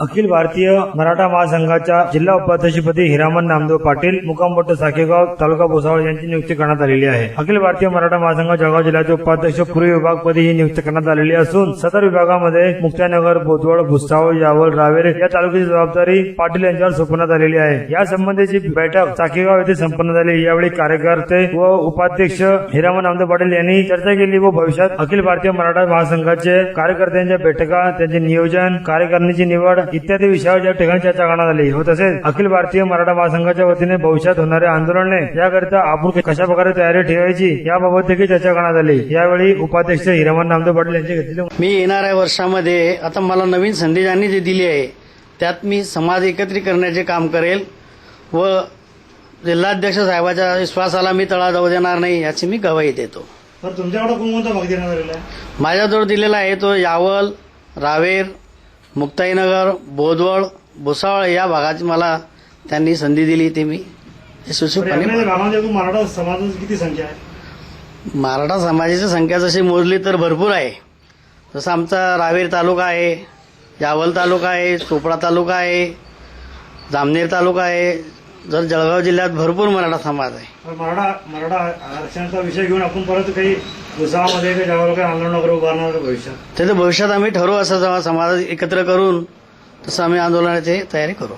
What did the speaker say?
अखिल भारतीय मराठा महासंघाच्या जिल्हा उपाध्यक्षपदी हिरामन नामदेव पाटील मुकामबट्ट साखेगाव तालुका भुसावळ यांची नियुक्ती करण्यात आलेली आहे. अखिल भारतीय मराठा महासंघ जळगाव जिल्ह्याचे उपाध्यक्ष पूर्व विभागपदी ही नियुक्ती करण्यात आलेली असून सदर विभागामध्ये मुक्तानगर बोदवड भुसावळ यावल रावेर या तालुक्याची जबाबदारी पाटील यांच्यावर सोपवण्यात आलेली आहे. या संबंधीची बैठक साखेगाव येथे संपन्न झाली. यावेळी कार्यकर्ते व उपाध्यक्ष हिरामन नामदेव पाटील यांनी चर्चा केली व भविष्यात अखिल भारतीय मराठा महासंघाचे कार्यकर्त्यांच्या बैठका त्यांचे नियोजन कार्यकारिणीची निवड इत्यादी विषयावर या ठिकाणी चर्चा करण्यात आली व तसेच अखिल भारतीय मराठा महासंघाच्या वतीने भविष्यात होणारे आंदोलने याकरिता आपण कशा प्रकारे तयारी ठेवायची याबाबत देखील चर्चा करण्यात आली. यावेळी उपाध्यक्ष हिरामन नामदेव पाटील यांचे घेतलेले मी येणाऱ्या वर्षामध्ये आता मला नवीन संधी ज्यांनी जी दिली आहे त्यात मी समाज एकत्रित करण्याचे काम करेल व जिल्हाध्यक्ष साहेबाच्या विश्वासाला मी तळा जाऊ देणार नाही याची मी गवाही देतो. तर तुमच्याकडे कोणकोणता भाग देण्यात आलेला आहे माझ्याजवळ दिलेला आहे तो यावल रावेर मुक्ताईनगर बोदवळ भुसावळ या भागाची मला त्यांनी संधी दिली ती मी एकूण मराठा समाजाची किती संख्या आहे? मराठा समाजाची संख्या जशी मोजली तर भरपूर आहे. जसं आमचा रावेर तालुका आहे यावल तालुका आहे चोपडा तालुका आहे जामनेर तालुका आहे जर जळगाव जिल्ह्यात भरपूर मराठा समाज आहे. मराठा मराठा आरक्षणाचा विषय घेऊन आपण परत काही भुसावळमध्ये काही जवळ काही आंदोलन वगैरे उभारणार भविष्यात. त्याचं भविष्यात आम्ही ठरवू असं जेव्हा समाज एकत्र करून तसं आम्ही आंदोलनाची तयारी करू.